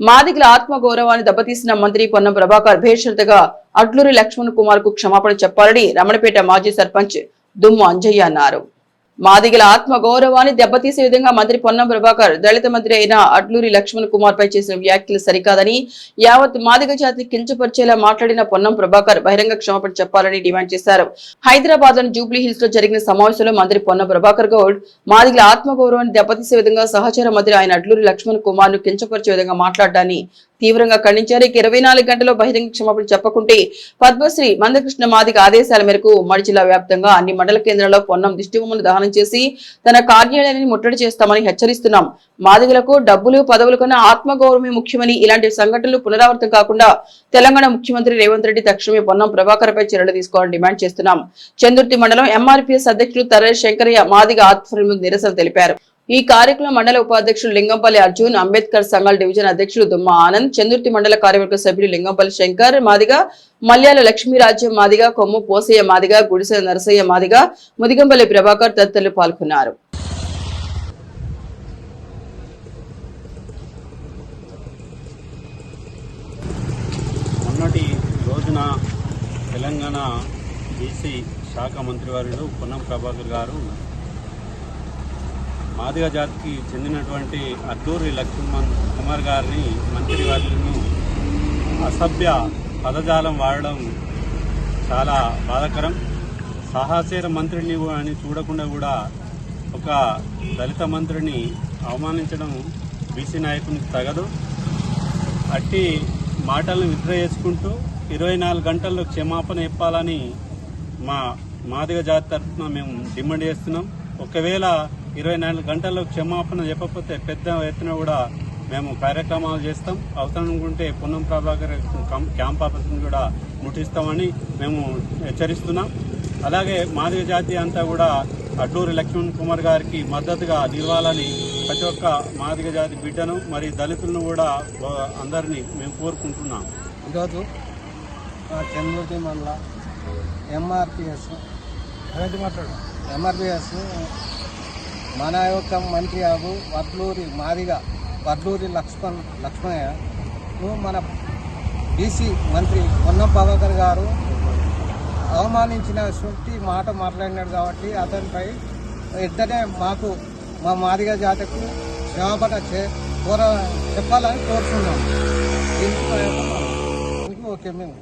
మాదిగల ఆత్మ గౌరవాన్ని దెబ్బతీసిన మంత్రి పొన్నం ప్రభాకర్ భేషరతగా అట్లూరి లక్ష్మణ్ కుమార్కు క్షమాపణ చెప్పాలని రమణపేట మాజీ సర్పంచ్ దుమ్ము అంజయ్య అన్నారు. మాదిగల ఆత్మ గౌరవాన్ని దెబ్బతీసే విధంగా మంత్రి పొన్నం ప్రభాకర్ దళిత మంత్రి అయిన అడ్లూరి లక్ష్మణ్ కుమార్ పై చేసిన వ్యాఖ్యలు సరికాదని యావత్ మాదిగ జాతి కించపరిచేలా మాట్లాడిన పొన్నం ప్రభాకర్ బహిరంగ క్షమాపణ చెప్పాలని డిమాండ్ చేశారు. హైదరాబాద్లోని జూబ్లీ హిల్స్లో జరిగిన సమావేశంలో మంత్రి పొన్నం ప్రభాకర్ గౌడ్ మాదిగల ఆత్మ గౌరవాన్ని దెబ్బతీసే విధంగా సహచర మంత్రి ఆయన అడ్లూరి లక్ష్మణ్ కుమార్ను కించపరిచే విధంగా మాట్లాడడాన్ని తీవ్రంగా ఖండించారు. ఇక ఇరవై నాలుగు గంటల్లో బహిరంగ క్షమాపణ చెప్పకుంటే పద్మశ్రీ మందకృష్ణ మాదిక ఆదేశాల మేరకు ఉమ్మడి జిల్లా వ్యాప్తంగా అన్ని మండల కేంద్రాల్లో పొన్నం దిష్టిబొమ్మను దహనం చేసి తన కార్యాలయాన్ని ముట్టడి చేస్తామని హెచ్చరిస్తున్నాం. మాదిగలకు డబ్బులు పదవులు కన్నా ఆత్మగౌరవమే ముఖ్యమని ఇలాంటి సంఘటనలు పునరావృతం కాకుండా తెలంగాణ ముఖ్యమంత్రి రేవంత్ రెడ్డి తక్షణమే పొన్నం ప్రభాకర్ పై చర్యలు తీసుకోవాలని డిమాండ్ చేస్తున్నాం. చందుర్తి మండలం ఎంఆర్పీఎస్ అధ్యక్షులు తర్ర శంకరయ్య మాదిగ ఆధ్వర్యంలో నిరసన తెలిపారు. ఈ కార్యక్రమం మండల ఉపాధ్యక్షులు లింగంపల్లి అర్జున్ అంబేద్కర్ సంఘాల డివిజన్ అధ్యక్షులు దుమ్మ ఆనంద్ చందుర్తి మండల కార్యవర్గ సభ్యులు లింగంపల్లి శంకర్ మాదిగ మల్యాల లక్ష్మీరాజ్యం మాదిగ కొమ్ము పోసయ్య మాదిగ గుడిసె నరసయ్య మాదిగ ముదిగంపల్లి ప్రభాకర్ తదితరులు పాల్గొన్నారు. మొన్నటి రోజున తెలంగాణ బీసీ శాఖ మంత్రివర్యులు పొన్నం ప్రభాకర్ గారు మాదిగ జాతికి చెందినటువంటి అద్దూరి లక్ష్మణ్ కుమార్ గారిని మంత్రి వారిని అసభ్య పదజాలం వాడడం చాలా బాధాకరం. సాహసేర మంత్రిని అని చూడకుండా కూడా ఒక దళిత మంత్రిని అవమానించడం బీసీ నాయకునికి తగదు. అట్టి మాటలను విత్డ్రా చేసుకుంటూ ఇరవై నాలుగు గంటల్లో క్షమాపణ చెప్పాలని మా మాదిగ జాతి తరఫున మేము డిమాండ్ చేస్తున్నాం. ఒకవేళ ఇరవై నాలుగు గంటల్లో క్షమాపణ చెప్పకపోతే పెద్ద ఎత్తున కూడా మేము కార్యక్రమాలు చేస్తాం. అవసరం అనుకుంటే పొన్నం ప్రభాకర్ క్యాంప్ ఆఫీస్ని కూడా ముట్టిస్తామని మేము హెచ్చరిస్తున్నాం. అలాగే మాదిగ జాతి అంతా కూడా అడ్లూరి లక్ష్మణ్ కుమార్ గారికి మద్దతుగా నిలవాలని ప్రతి ఒక్క మాదిగ జాతి బిడ్డను మరి దళితులను కూడా అందరినీ మేము కోరుకుంటున్నాం. ఈరోజు ఆ చంద్రుడి మండల ఎంఆర్పిఎస్. మాట్లాడు? ఎంఆర్బిఎస్ మన యొక్క మంత్రి అగు వడ్లూరి మాదిగ వడ్లూరి లక్ష్మణ్ లక్ష్మయ్య. మన బీసీ మంత్రి పొన్నం ప్రభాకర్ గారు అవమానించిన శుద్ధి మాట మాట్లాడినాడు కాబట్టి అతనిపై ఇద్దరే మాకు మా మాదిగ జాతకు క్షమాపణ చే కోర చెప్పాలని కోరుతున్నాం ఓకే మేము